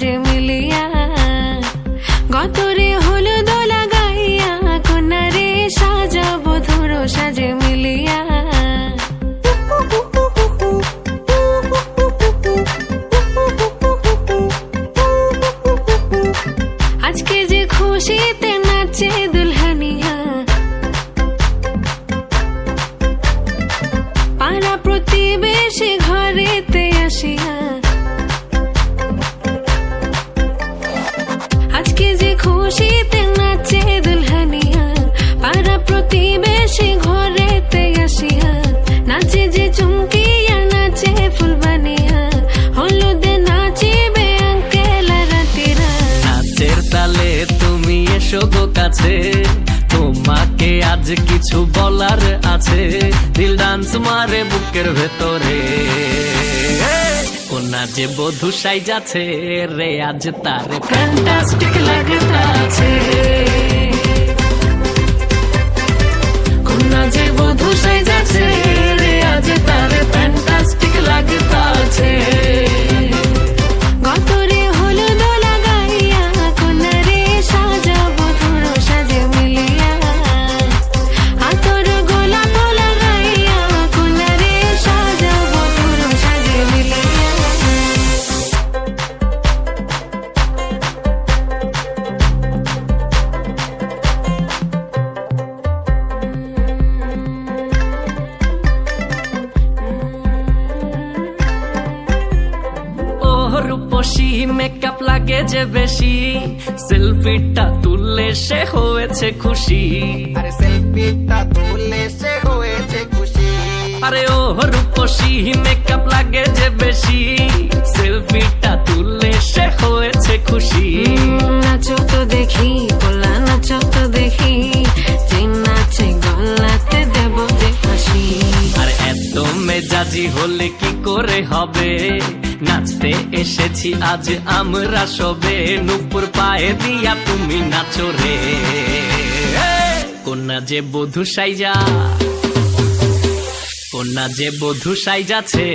dream খুশিতে নাচে দুলহানিয়া পাড়া প্রতিবেশী ঘরেতে আসিয়া নাচে যে চুমকিয়া নাচে ফুলবানিয়া হলুদে নাচিবে আঙ্কেল রাতিরা নাচের তালে তুমি এসো গো কাছে তোমাকে আজ কিছু বলার আছে দিল ডান্স মারে বুকের ভেতরে। কোনা যে বধু সাই যাচ্ছে রে, আজ তার ফ্যান্টাস্টিক লাগতাছে কোনা যে বধু সাই যাচ্ছে রে, আজ তার ফ্যান্টাস্টিক লাগতাছে নাচো গলাতে দেব আর এত মেজাজি হলে কি করে হবে? নাচতে এসেছি আজ আমরা সবে। নুপুর পায়ে দিয়া তুমি নাচো রে। কোনা যে বধু সাইজা কোনা যে বধু সাইজাছে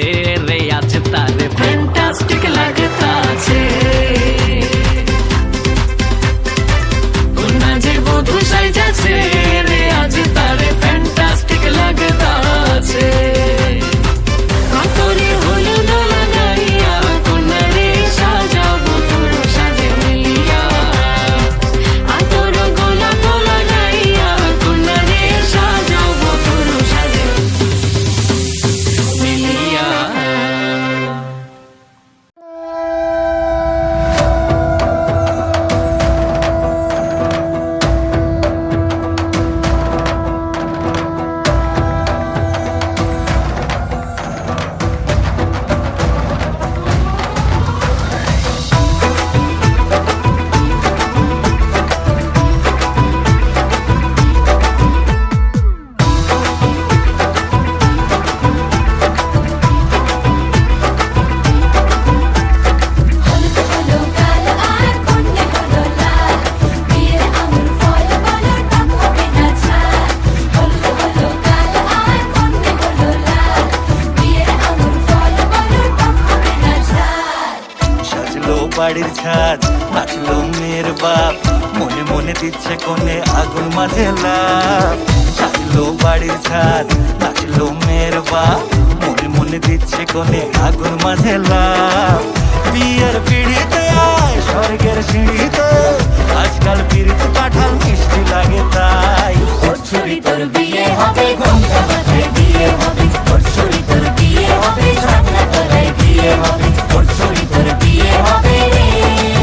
রে, আজ তারে ফ্যান্টাস্টিক লাগতাছে। যে বধু সাইজাছে রে আজ তারে ফ্যান্টাস্টিক লাগতাছে গতরে বাড়ির ছাদ নাচলো মেয়ের বাপ। মনে মনে দিচ্ছে কোনে আগুন, মাঝে লাভ সাজলো বাড়ির ছাদ নাচলো মেয়ের বাপ। মনে মনে দিচ্ছে কোনে আগুন, মাঝে লাভ বিয়ের পিড়িতে আয়, স্বর্গের সিঁড়িতে। আজকাল পিড়িত কাঁঠাল মিষ্টি লাগে তাই। ছুরি তোর বিয়ে হবে মাথায় বিয়ে হবে। ছুরি তোর বিয়ে হবে বিয়ে হবে তোর ছবি তোর বিয়ে হবে রে।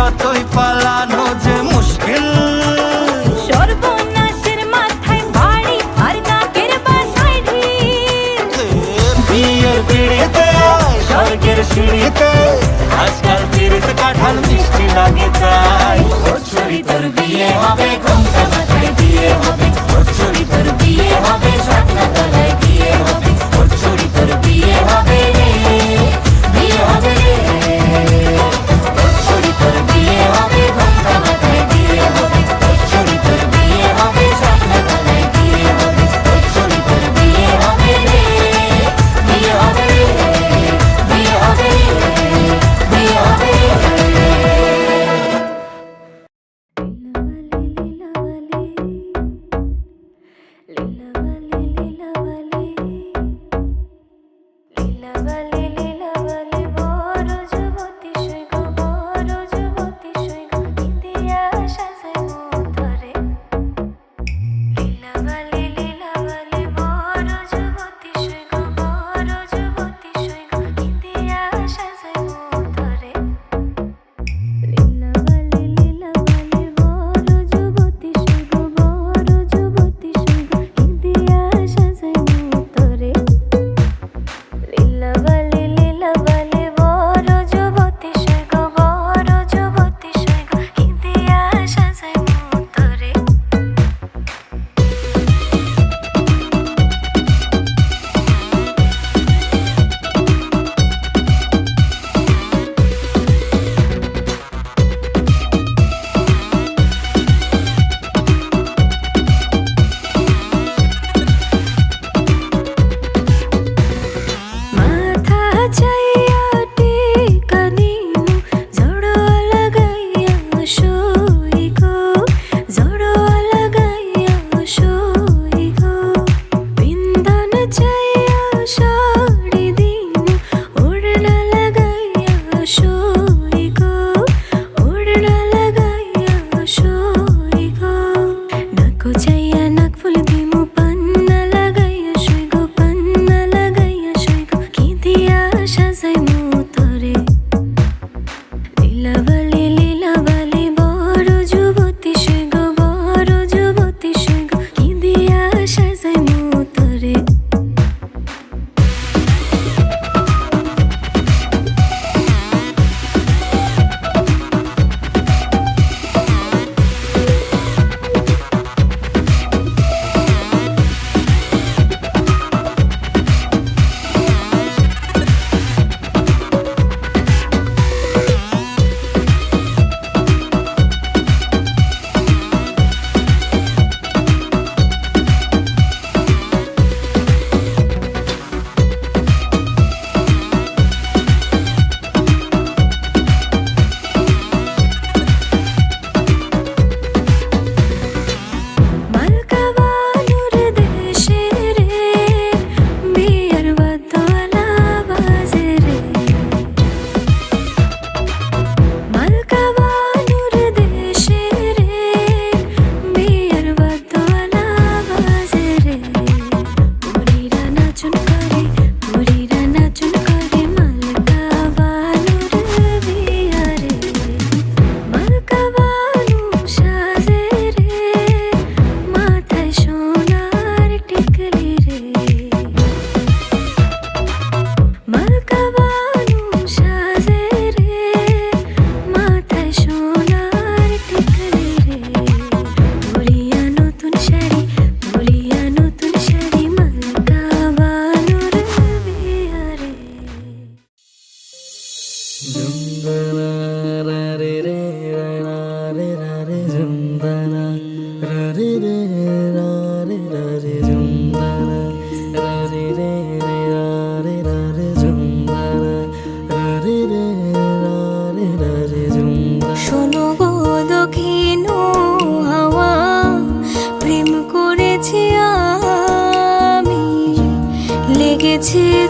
যতই পালানো যে মুশকিল। সর্বনাশের মাথায় বাড়ি আর নাকের বাসায় বিয়ের পিড়িতে স্বর্গের সিঁড়িতে আজকাল পিড়িতে কাঠাল মিষ্টি লাগে তাই। ছড়ি তোর বিয়ে হবে ঘুমটা মাথায় বিয়ে হবে ছড়ি তোর বিয়ে হবে।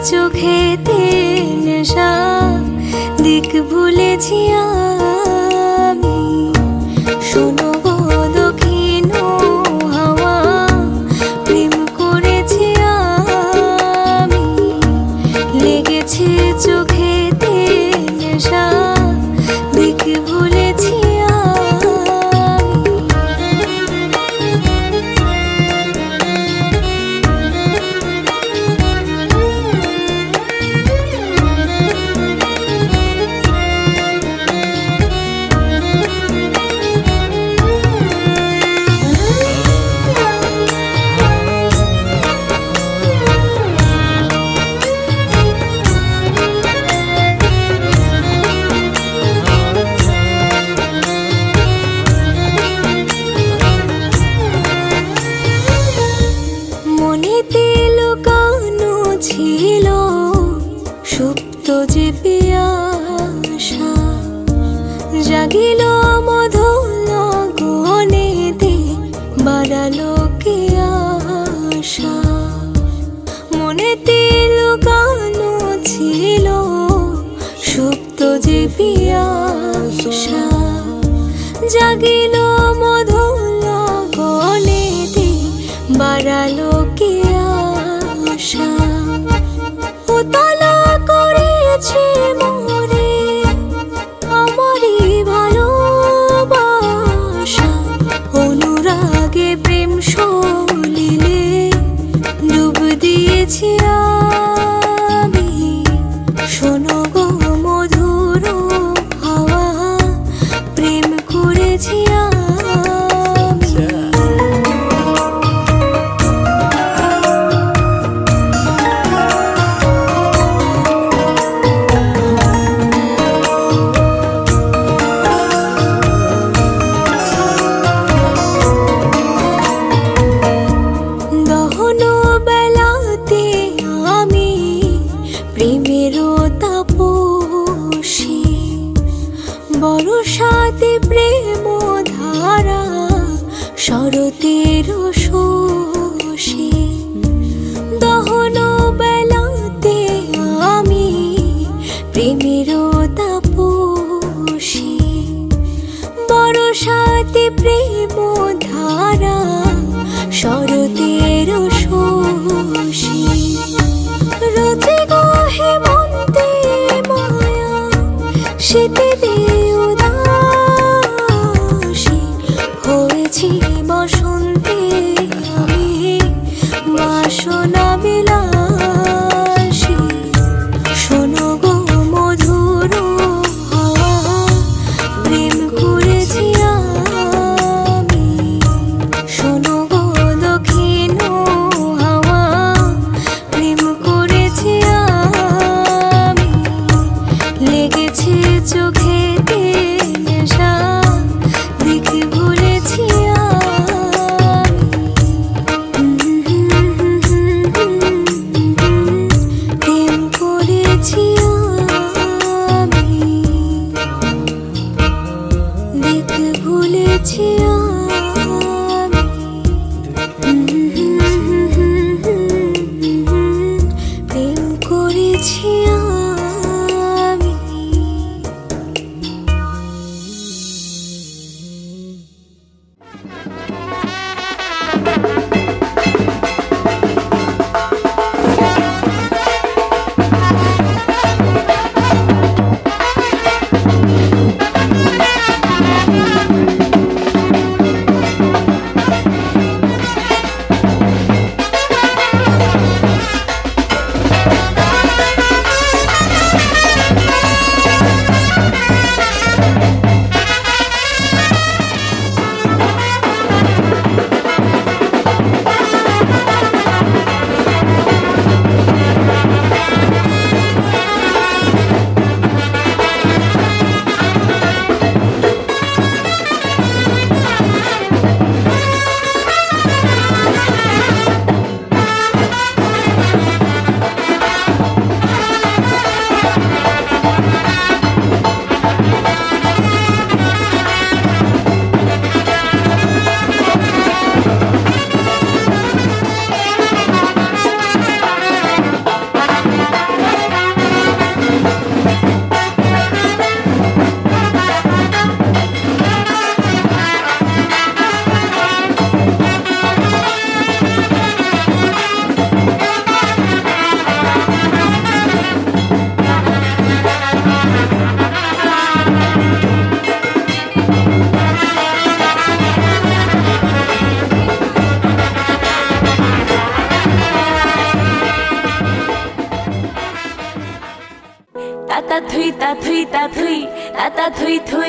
চোখে নেশা দিক ভুলে আর তে লুকানো ছিল। সুপ্ত যে পিয়াসা জাগিল মধুল গলেতে, বাড়ালো কে আশা। উতলা করেছে মন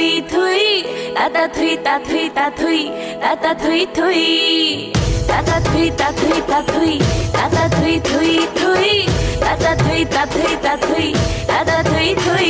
থুই থুই তাতা থুই, তা থুই তা থুই তাতা থুই থুই তাতা থুই, তা থুই তা থুই তাতা থুই থুই থুই তাতা থুই, তা থুই তা থুই তাতা থুই থুই।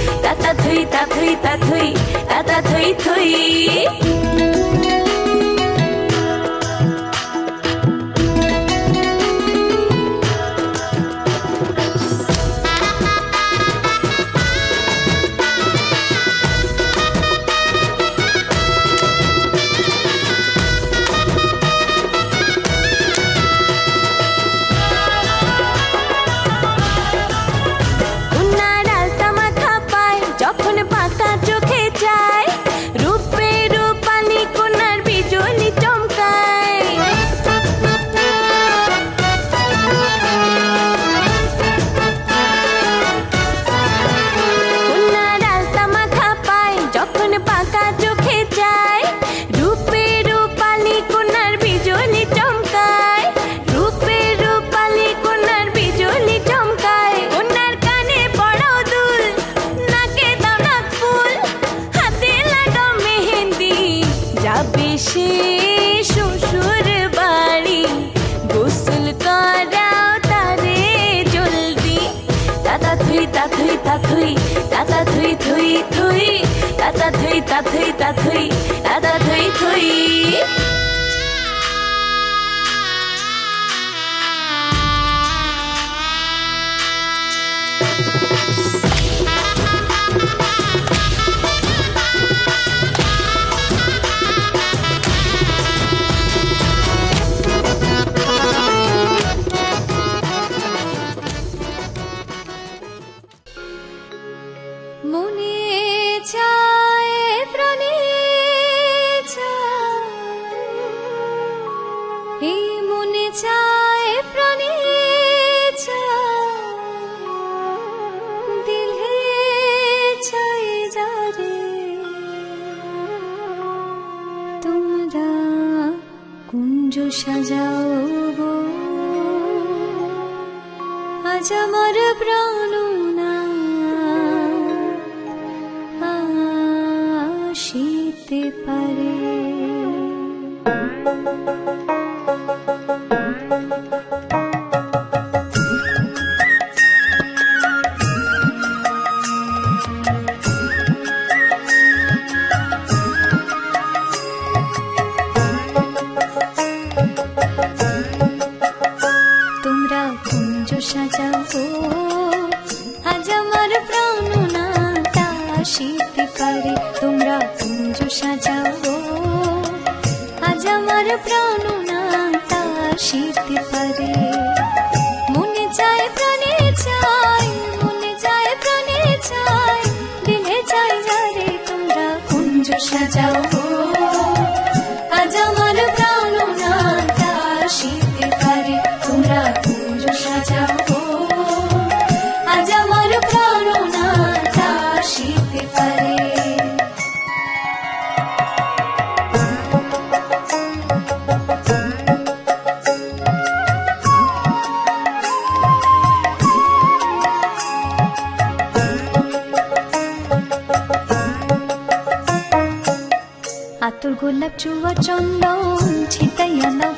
থুই তা থুই তা থুই এটা থুই থুই। গেছি শ্বশুর বাড়ি। গোসল করাও তারে জলদি। তাতা থুই, তা থুই তা থুই, তাতা থুই থুই থুই, তাতা থুই, তা থুই তা থুই, তাতা থুই থুই। আজ আমার गुलप चुवा चन्दौ छितयना